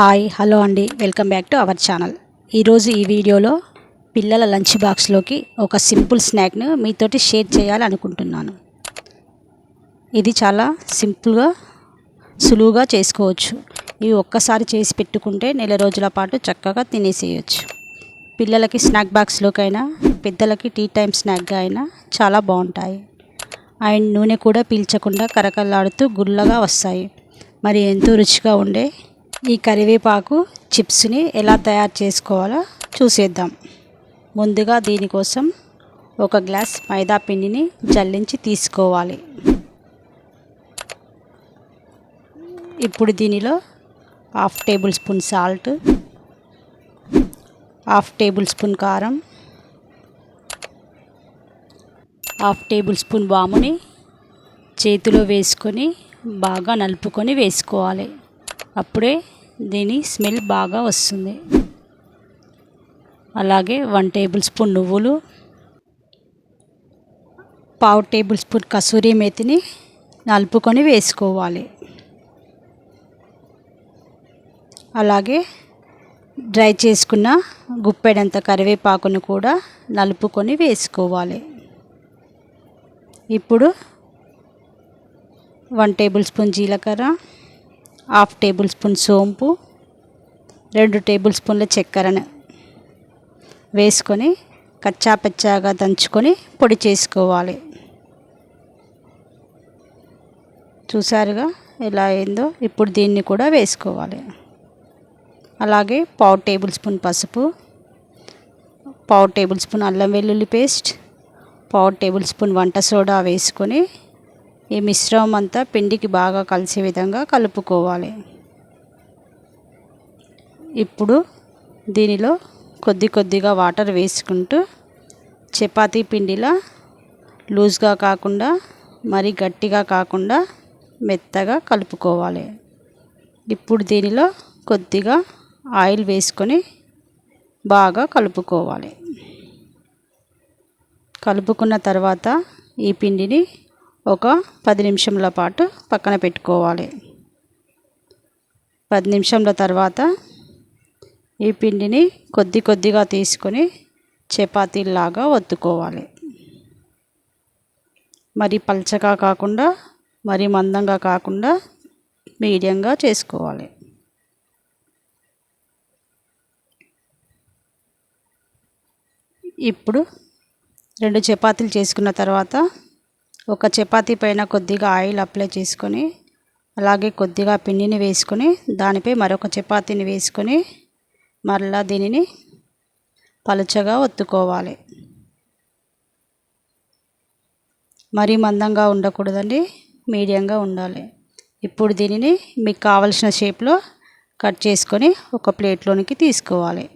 Hi hello అండి. Welcome back to our channel. ఈరోజు ఈ వీడియోలో పిల్లల లంచ్ బాక్స్లోకి ఒక సింపుల్ స్నాక్ను మీతోటి షేర్ చేయాలనుకుంటున్నాను. ఇది చాలా సింపుల్గా సులువుగా చేసుకోవచ్చు. ఇవి ఒక్కసారి చేసి పెట్టుకుంటే నెల రోజుల పాటు చక్కగా తినేసేయచ్చు. పిల్లలకి స్నాక్ బాక్స్లోకైనా పెద్దలకి టీ టైం స్నాక్గా అయినా చాలా బాగుంటాయి. అండ్ నూనె కూడా పీల్చకుండా కరకల్లాడుతూ గుల్లగా వస్తాయి. మరి ఎంతో రుచిగా ఉండే ఈ కరివేపాకు చిప్స్ని ఎలా తయారు చేసుకోవాలో చూసేద్దాం. ముందుగా దీనికోసం ఒక గ్లాస్ మైదా పిండిని జల్లించి తీసుకోవాలి. ఇప్పుడు దీనిలో half tablespoon salt half tablespoon కారం హాఫ్ టేబుల్ స్పూన్ వాముని చేతిలో వేసుకొని బాగా నలుపుకొని వేసుకోవాలి. అప్పుడే దీని స్మెల్ బాగా వస్తుంది. అలాగే వన్ టేబుల్ స్పూన్ నువ్వులు పావు టేబుల్ స్పూన్ కసూరి మేతిని నలుపుకొని వేసుకోవాలి. అలాగే డ్రై చేసుకున్న గుప్పెడంత కరివేపాకును కూడా నలుపుకొని వేసుకోవాలి. ఇప్పుడు వన్ టేబుల్ స్పూన్ జీలకర్ర హాఫ్ టేబుల్ స్పూన్ సోంపు రెండు టేబుల్ స్పూన్ల చక్కెరను వేసుకొని కచ్చా పచ్చాగా దంచుకొని పొడి చేసుకోవాలి. చూసారుగా ఎలా అయిందో? ఇప్పుడు దీన్ని కూడా వేసుకోవాలి. అలాగే పావు టేబుల్ స్పూన్ పసుపు పావు టేబుల్ స్పూన్ అల్లం వెల్లుల్లి పేస్ట్ పావు టేబుల్ స్పూన్ వంట సోడా వేసుకొని ఈ మిశ్రమం అంతా పిండికి బాగా కలిసే విధంగా కలుపుకోవాలి. ఇప్పుడు దీనిలో కొద్ది కొద్దిగా వాటర్ వేసుకుంటూ చపాతీ పిండిలా లూజ్గా కాకుండా మరి గట్టిగా కాకుండా మెత్తగా కలుపుకోవాలి. ఇప్పుడు దీనిలో కొద్దిగా ఆయిల్ వేసుకొని బాగా కలుపుకోవాలి. కలుపుకున్న తర్వాత ఈ పిండిని ఒక పది నిమిషంల పాటు పక్కన పెట్టుకోవాలి. పది నిమిషంల తర్వాత ఈ పిండిని కొద్ది కొద్దిగా తీసుకొని చపాతీలాగా ఒత్తుకోవాలి. మరి పల్చగా కాకుండా మరి మందంగా కాకుండా మీడియంగా చేసుకోవాలి. ఇప్పుడు రెండు చపాతీలు చేసుకున్న తర్వాత ఒక చపాతీ పైన కొద్దిగా ఆయిల్ అప్లై చేసుకొని అలాగే కొద్దిగా పిండిని వేసుకొని దానిపై మరొక చపాతీని వేసుకొని మరలా దీనిని పలుచగా ఒత్తుకోవాలి. మరీ మందంగా ఉండకూడదండి మీడియంగా ఉండాలి. ఇప్పుడు దీనిని మీకు కావలసిన షేప్లో కట్ చేసుకొని ఒక ప్లేట్లోనికి తీసుకోవాలి.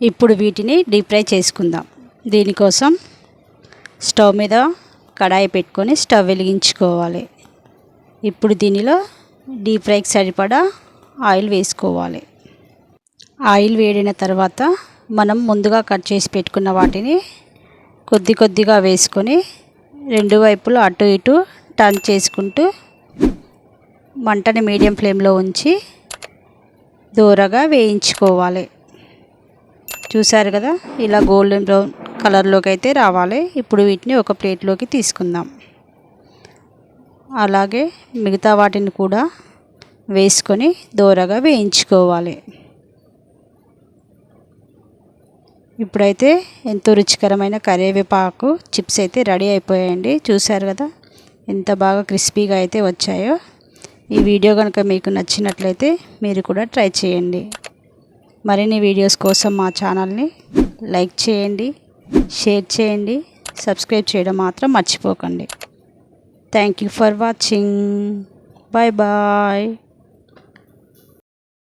ఇప్పుడు వీటిని డీప్ ఫ్రై చేసుకుందాం. దీనికోసం స్టవ్ మీద కడాయి పెట్టుకొని స్టవ్ వెలిగించుకోవాలి. ఇప్పుడు దీనిలో డీప్ ఫ్రైకి సరిపడా ఆయిల్ వేసుకోవాలి. ఆయిల్ వేడిన తర్వాత మనం ముందుగా కట్ చేసి పెట్టుకున్న వాటిని కొద్ది కొద్దిగా వేసుకొని రెండు వైపులు అటు ఇటు టర్న్ చేసుకుంటూ మంటని మీడియం ఫ్లేమ్లో ఉంచి దూరగా వేయించుకోవాలి. చూసారు కదా? ఇలా గోల్డెన్ బ్రౌన్ కలర్లోకి అయితే రావాలి. ఇప్పుడు వీటిని ఒక ప్లేట్లోకి తీసుకుందాం. అలాగే మిగతా వాటిని కూడా వేసుకొని దోరగా వేయించుకోవాలి. ఇప్పుడైతే ఎంతో రుచికరమైన కరివేపాకు చిప్స్ అయితే రెడీ అయిపోయాయండి. చూశారు కదా? ఎంత బాగా క్రిస్పీగా అయితే వచ్చాయో. ఈ వీడియో కనుక మీకు నచ్చినట్లయితే మీరు కూడా ట్రై చేయండి. మరిన్ని వీడియోస్ కోసం మా ఛానల్ని లైక్ చేయండి. షేర్ చేయండి సబ్స్క్రైబ్ చేయడం మాత్రం మర్చిపోకండి. Thank you for watching bye bye